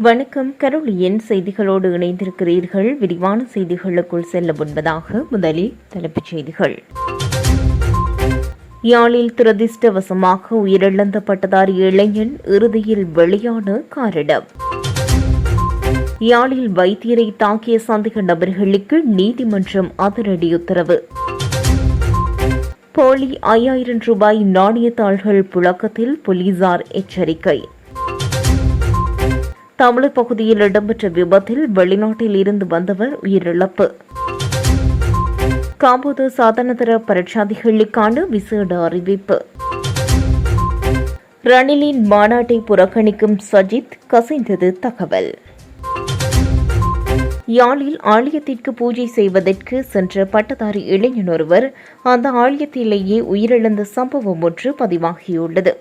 வணக்கம். கரோலியன் செய்திகளோடு இணைந்திருக்கிறீர்கள். விரிவான செய்திகளுக்குள் செல்ல முன்பதாக முதலில் தலைப்புச் செய்திகள். யாழில் துரதிர்ஷ்டவசமாக உயிரிழந்த பட்டதாரி இளைஞன் இறுதியில் வெளியான காரணம் யாழில் வைத்தியரை தாக்கிய சந்தேக நபர்களுக்கு நீதிமன்றம் அதிரடி உத்தரவு. போலி ஐயாயிரம் ரூபாய் நாணயத்தாள்கள் புழக்கத்தில் போலீசார் எச்சரிக்கை. தமிழர் பகுதியில் இடம்பெற்ற விபத்தில் வெளிநாட்டில் இருந்து வந்தவர் உயிரிழப்பு. காம்போது சாதனதர பரீட்சாதிகளுக்கான விசேட அறிவிப்பு. ரணிலின் மாநாட்டை புறக்கணிக்கும் சஜித் கசிந்தது தகவல். யாழில் ஆலயத்திற்கு பூஜை செய்வதற்கு சென்ற பட்டதாரி இளைஞன் ஒருவர் அந்த ஆலயத்திலேயே உயிரிழந்த சம்பவம் ஒன்று பதிவாகியுள்ளது.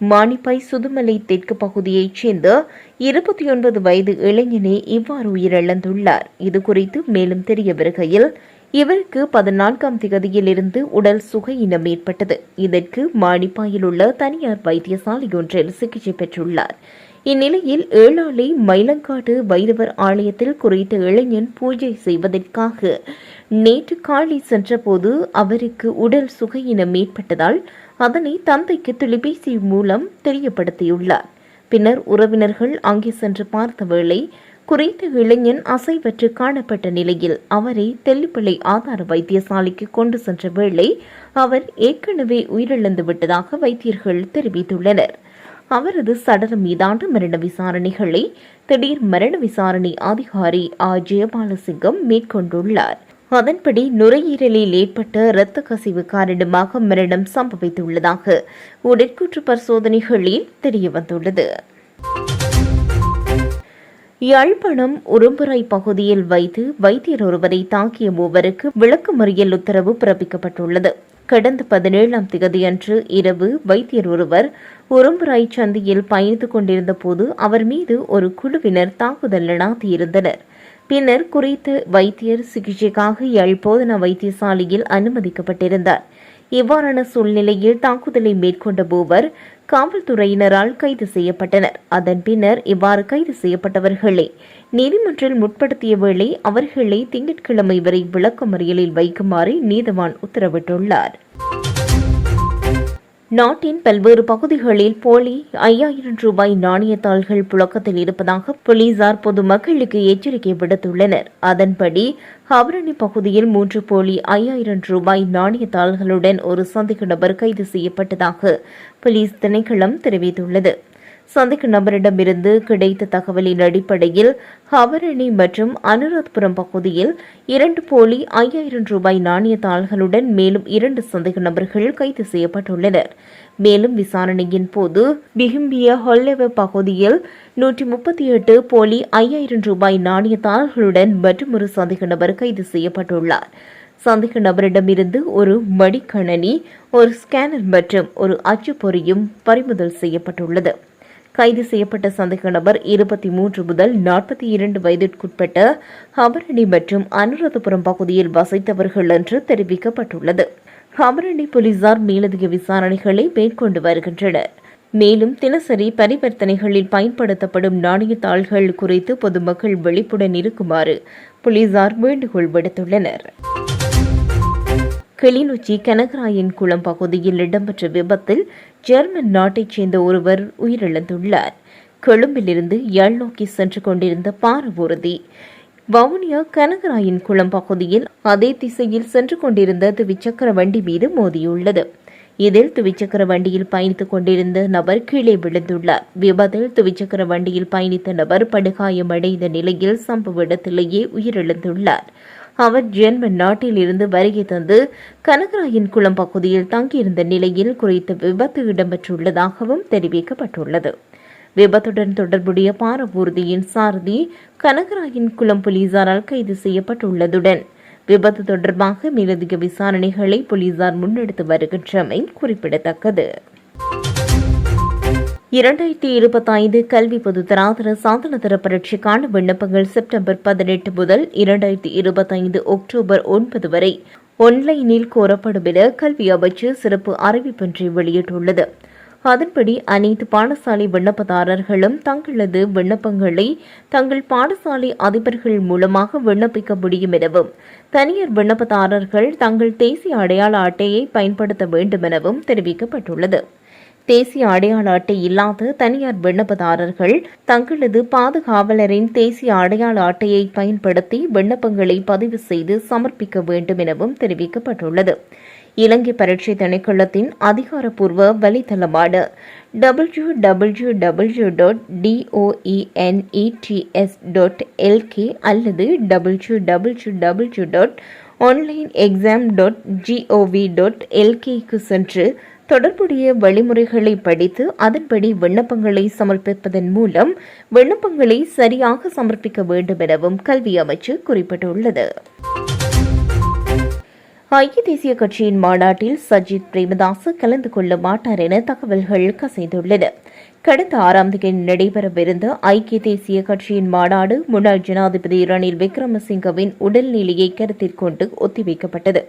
மானிப்பாய் சுதுமலை தெற்கு பகுதியைச் சேர்ந்த இருபத்தி ஒன்பது வயது இளைஞனே இவ்வாறு உயிரிழந்துள்ளார். இதுகுறித்து மேலும் தெரிய வருகையில் இவருக்கு பதினான்காம் திகதியில் இருந்து உடல் சுகையினம் ஏற்பட்டது. இதற்கு மானிப்பாயில் உள்ள தனியார் வைத்தியசாலை ஒன்றில் சிகிச்சை பெற்றுள்ளார். இந்நிலையில் ஏழாலை மயிலங்காடு வைரவர் ஆலயத்தில் குறித்த இளைஞன் பூஜை செய்வதற்காக நேற்று காலை சென்றபோது அவருக்கு உடல் சுகையினம் ஏற்பட்டதால் அதனை தந்தைக்கு தொலைபேசி மூலம் தெரியப்படுத்தியுள்ளார். பின்னர் உறவினர்கள் அங்கே சென்று பார்த்த வேளை குறித்த இளைஞன் அசைவற்று காணப்பட்ட நிலையில் அவரை தெல்லிப்பிள்ளை ஆதார வைத்தியசாலைக்கு கொண்டு சென்ற வேளை அவர் ஏற்கனவே உயிரிழந்து விட்டதாக வைத்தியர்கள் தெரிவித்துள்ளனர். அவரது சடலம் மீதான மரண விசாரணைகளை திடீர் மரண விசாரணை அதிகாரி ஆ. ஜெயபாலசிங்கம் மேற்கொண்டுள்ளார். அதன்படி நுரையீரலில் ஏற்பட்ட இரத்த கசிவு காரணமாக மரணம் சம்பவித்துள்ளதாக உடற்கூற்று பரிசோதனைகளில் தெரியவந்துள்ளது. யாழ்ப்பாணம் உரும்புரை பகுதியில் வைத்து வைத்தியர் ஒருவரை தாக்கிய மூவருக்கு விளக்குமறியல் உத்தரவு பிறப்பிக்கப்பட்டுள்ளது. கடந்த பதினேழாம் திகதியன்று இரவு வைத்தியர் ஒருவர் உரும்புராய் சந்தியில் பயணித்துக் கொண்டிருந்த போது அவர் மீது ஒரு குழுவினர் தாக்குதல் நடாத்தியிருந்தனர். பின்னர் குறித்த வைத்தியர் சிகிச்சைக்காக யாழ் போதனா வைத்தியசாலையில் அனுமதிக்கப்பட்டிருந்தார். இவ்வாறான சூழ்நிலையில் தாக்குதலை மேற்கொண்ட மூவர் காவல்துறையினரால் கைது செய்யப்பட்டனர். அதன் பின்னர் இவ்வாறு கைது செய்யப்பட்டவர்களை நீதிமன்றில் முற்படுத்திய வேளை அவர்களை திங்கட்கிழமை வரை விளக்கமறியலில் வைக்குமாறு நீதவான் உத்தரவிட்டுள்ளார். நாட்டின் பல்வேறு பகுதிகளில் போலி ஐயாயிரம் ரூபாய் நாணயத்தாள்கள் புழக்கத்தில் இருப்பதாக போலீசார் பொதுமக்களுக்கு எச்சரிக்கை விடுத்துள்ளனர். அதன்படி ஹவரணி பகுதியில் மூன்று போலி ஐயாயிரம் ரூபாய் நாணயத்தாள்களுடன் ஒரு சந்தேக நபர் கைது செய்யப்பட்டதாக போலீஸ் திணைக்களம் தெரிவித்துள்ளது. சந்தேக நபரிடமிருந்து கிடைத்த தகவலின் அடிப்படையில் ஹவரணி மற்றும் அனுராத்புரம் பகுதியில் இரண்டு போலி ஐயாயிரம் ரூபாய் நாணய தாள்களுடன் மேலும் இரண்டு சந்தேக நபர்கள் கைது செய்யப்பட்டுள்ளனர். மேலும் விசாரணையின் போது பிகிம்பிய ஹொல்லெவ பகுதியில் நூற்றி முப்பத்தி எட்டு போலி ஐயாயிரம் ரூபாய் நாணய தாள்களுடன் மற்றொரு சந்தேக நபர் கைது செய்யப்பட்டுள்ளார். சந்தேக நபரிடமிருந்து ஒரு மடிக்கணனி ஒரு ஸ்கேனர் மற்றும் ஒரு அச்சுப்பொறியும் பறிமுதல் செய்யப்பட்டுள்ளது. கைது செய்யப்பட்ட சந்தேக நபர் இருபத்தி மூன்று முதல் நாற்பத்தி இரண்டு வயதிற்குட்பட்ட ஹபரணி மற்றும் அனுராதபுரம் பகுதியில் வசித்தவர்கள் என்று தெரிவிக்கப்பட்டுள்ளது. ஹபரணி போலீசார் மேலதிக விசாரணைகளை மேற்கொண்டு வருகின்றனர். மேலும் தினசரி பரிவர்த்தனைகளில் பயன்படுத்தப்படும் நாணய தாள்கள் குறித்து பொதுமக்கள் விழிப்புடன் இருக்குமாறு போலீசார் வேண்டுகோள் விடுத்துள்ளனர். கிளிநொச்சி கனகராயன் குளம் பகுதியில் இடம்பெற்ற விபத்தில் ஜெர்மன் நாட்டைச் சேர்ந்த ஒருவர் உயிரிழந்துள்ளார். கொழும்பிலிருந்து யாழ் நோக்கி சென்று கொண்டிருந்த பாரவூர்தி வவுனியா கனகராயன் குளம் பகுதியில் அதே திசையில் சென்று கொண்டிருந்த துவிச்சக்கர வண்டி மீது மோதியுள்ளது. இதில் துவிச்சக்கர வண்டியில் பயணித்துக் கொண்டிருந்த நபர் கீழே விழுந்துள்ளார். விபத்தில் துவிச்சக்கர வண்டியில் பயணித்த நபர் படுகாயமடைந்த நிலையில் சம்பவ இடத்திலேயே உயிரிழந்துள்ளார். அவர் ஜெர்மன் நாட்டில் இருந்து வருகை தந்து கனகராயன் குளம் பகுதியில் தங்கியிருந்த நிலையில் குறித்த விபத்து இடம்பெற்றுள்ளதாகவும் தெரிவிக்கப்பட்டுள்ளது. விபத்துடன் தொடர்புடைய பாரவூர்தியின் சாரதி கனகராயன் குளம் போலீசாரால் கைது செய்யப்பட்டுள்ளதுடன் விபத்து தொடர்பாக மேலதிக விசாரணைகளை போலீசார் முன்னெடுத்து வருகின்றமை குறிப்பிடத்தக்கது. இரண்டாயிரத்தி இருபத்தைந்து கல்வி பொதுத்தராதர சாதனதர பரீட்சைக்கான விண்ணப்பங்கள் செப்டம்பர் பதினெட்டு முதல் இரண்டாயிரத்தி இருபத்தைந்து அக்டோபர் ஒன்பது வரை ஒன்லைனில் கோரப்படும் என கல்வி அமைச்சு சிறப்பு அறிவிப்பொன்றை வெளியிட்டுள்ளது. அதன்படி அனைத்து பாடசாலை விண்ணப்பதாரர்களும் தங்களது விண்ணப்பங்களை தங்கள் பாடசாலை அதிபர்கள் மூலமாக விண்ணப்பிக்க முடியும் எனவும் தனியார் விண்ணப்பதாரர்கள் தங்கள் தேசிய அடையாள அட்டையை பயன்படுத்த வேண்டும் எனவும் தெரிவிக்கப்பட்டுள்ளது. தேசிய அடையாள அட்டை இல்லாத தனியார் விண்ணப்பதாரர்கள் தங்களது பாதுகாவலரின் தேசிய அடையாள அட்டையை பயன்படுத்தி விண்ணப்பங்களை பதிவு செய்து சமர்ப்பிக்க வேண்டும் எனவும் தெரிவிக்கப்பட்டுள்ளது. இலங்கை பரீட்சை திணைக்களத்தின் அதிகாரப்பூர்வ வலைத்தளமான W W W dot DOENETS dot LK அல்லது W W W dot online exam dot GOV dot எல்கேக்கு சென்று தொடர்புடைய வழிமுறைகளை படித்து அதன்படி விண்ணப்பங்களை சமர்ப்பிப்பதன் மூலம் விண்ணப்பங்களை சரியாக சமர்ப்பிக்க வேண்டும் எனவும் கல்வி அமைச்சு குறிப்பிட்டுள்ளது. ஐக்கிய தேசிய கட்சியின் மாநாட்டில் சஜித் பிரேமதாஸ் கலந்து கொள்ள மாட்டார் என தகவல்கள் கசைந்துள்ளன. கடந்த ஆறாம் தேதி நடைபெறவிருந்த ஐக்கிய தேசிய கட்சியின் மாநாடு முன்னாள் ஜனாதிபதி ரணில் விக்ரமசிங்கவின் உடல்நிலையை கருத்தில் கொண்டு ஒத்திவைக்கப்பட்டது.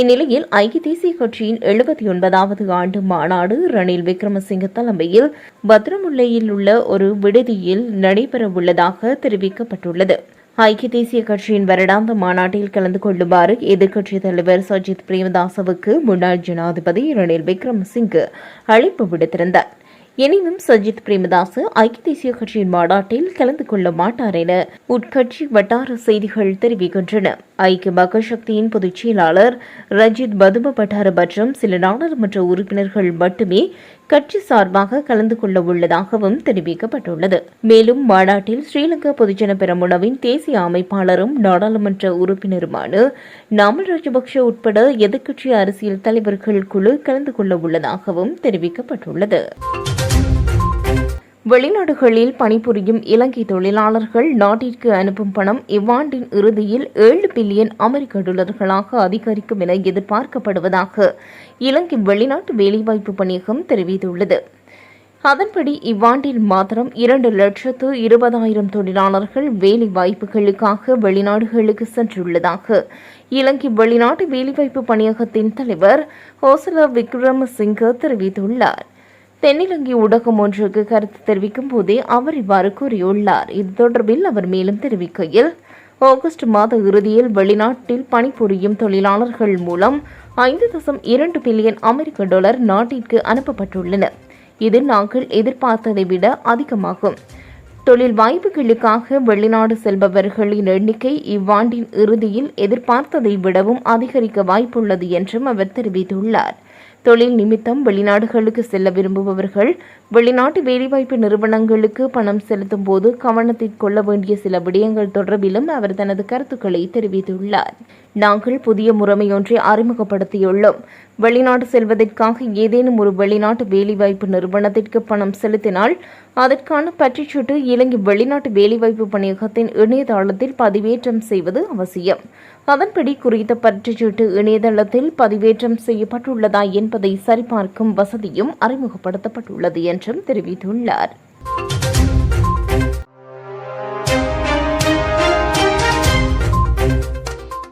இந்நிலையில் ஐக்கிய தேசிய கட்சியின் எழுபத்தி ஒன்பதாவது ஆண்டு மாநாடு ரணில் விக்ரமசிங்க தலைமையில் பத்ரமுல்லையில் உள்ள ஒரு விடுதியில் நடைபெறவுள்ளதாக தெரிவிக்கப்பட்டுள்ளது. ஐக்கிய தேசிய கட்சியின் வருடாந்த மாநாட்டில் கலந்து கொள்ளுமாறு எதிர்க்கட்சித் தலைவர் சஜித் பிரேமதாசவுக்கு முன்னாள் ஜனாதிபதி ரணில் விக்ரமசிங்கு அழைப்பு விடுத்திருந்தார். எனினும் சஜித் பிரேமதாஸ் ஐக்கிய தேசிய கட்சியின் மாநாட்டில் கலந்து கொள்ள மாட்டார் என உட்கட்சி வட்டார செய்திகள் தெரிவிக்கின்றன. ஐக்கிய மக்கள் சக்தியின் பொதுச் செயலாளர் ரஜித் பதும பட்டார மற்றும் சில நாடாளுமன்ற உறுப்பினர்கள் மட்டுமே கட்சி சார்பாக கலந்து கொள்ள உள்ளதாகவும் தெரிவிக்கப்பட்டுள்ளது. மேலும் மாநாட்டில் ஸ்ரீலங்கா பொதுஜன பெரமுனவின் தேசிய அமைப்பாளரும் நாடாளுமன்ற உறுப்பினருமான நாமல் ராஜபக்ஷ உட்பட எதிர்க்கட்சி அரசியல் தலைவர்கள் குழு கலந்து கொள்ள உள்ளதாகவும் தெரிவிக்கப்பட்டுள்ளது. வெளிநாடுகளில் பணிபுரியும் இலங்கை தொழிலாளர்கள் நாட்டிற்கு அனுப்பும் பணம் இவ்வாண்டின் இறுதியில் ஏழு பில்லியன் அமெரிக்க டாலர்களாக அதிகரிக்கும் என எதிர்பார்க்கப்படுவதாக இலங்கை வெளிநாட்டு வேலைவாய்ப்பு பணியகம் தெரிவித்துள்ளது. அதன்படி இவ்வாண்டில் மாத்திரம் இரண்டு லட்சத்து இருபதாயிரம் தொழிலாளர்கள் வேலை வாய்ப்புகளுக்காக வெளிநாடுகளுக்கு சென்றுள்ளதாக இலங்கை வெளிநாட்டு வேலைவாய்ப்பு பணியகத்தின் தலைவர் ஹோசலா விக்ரமசிங்க தெரிவித்துள்ளார். தென்னிலங்கை ஊடகம் ஒன்றுக்கு கருத்து தெரிவிக்கும் போதே அவர் இவ்வாறு கூறியுள்ளார். இது தொடர்பில் அவர் மேலும் தெரிவிக்கையில் ஆகஸ்ட் மாத இறுதியில் வெளிநாட்டில் பணிபுரியும் தொழிலாளர்கள் மூலம் ஐந்து தசம் இரண்டு பில்லியன் அமெரிக்க டாலர் நாட்டிற்கு அனுப்பப்பட்டுள்ளன. இது நாங்கள் எதிர்பார்த்ததை விட அதிகமாகும். தொழில் வாய்ப்புகளுக்காக வெளிநாடு செல்பவர்களின் எண்ணிக்கை இவ்வாண்டின் இறுதியில் எதிர்பார்த்ததை விடவும் அதிகரிக்க வாய்ப்புள்ளது என்றும் அவர் தெரிவித்துள்ளார். தொழில் நிமித்தம் வெளிநாடுகளுக்கு செல்ல விரும்புபவர்கள் வெளிநாட்டு வேலைவாய்ப்பு நிறுவனங்களுக்கு பணம் செலுத்தும் போது கவனத்தில் கொள்ள வேண்டிய சில விடயங்கள் தொடர்பிலும் அவர் தனது கருத்துக்களை தெரிவித்துள்ளார். நாங்கள் புதிய முறைமையொன்றை அறிமுகப்படுத்தியுள்ளோம். வெளிநாடு செல்வதற்காக ஏதேனும் ஒரு வெளிநாட்டு வேலைவாய்ப்பு நிறுவனத்திற்கு பணம் செலுத்தினால் அதற்கான பற்றிச்சீட்டு இலங்கை வெளிநாட்டு வேலைவாய்ப்பு பணியகத்தின் இணையதளத்தில் பதிவேற்றம் செய்வது அவசியம். அதன்படி குறித்த பற்றுச்சீட்டு இணையதளத்தில் பதிவேற்றம் செய்யப்பட்டுள்ளதா என்பதை சரிபார்க்கும் வசதியும் அறிமுகப்படுத்தப்பட்டுள்ளது என்றும் தெரிவித்துள்ளார்.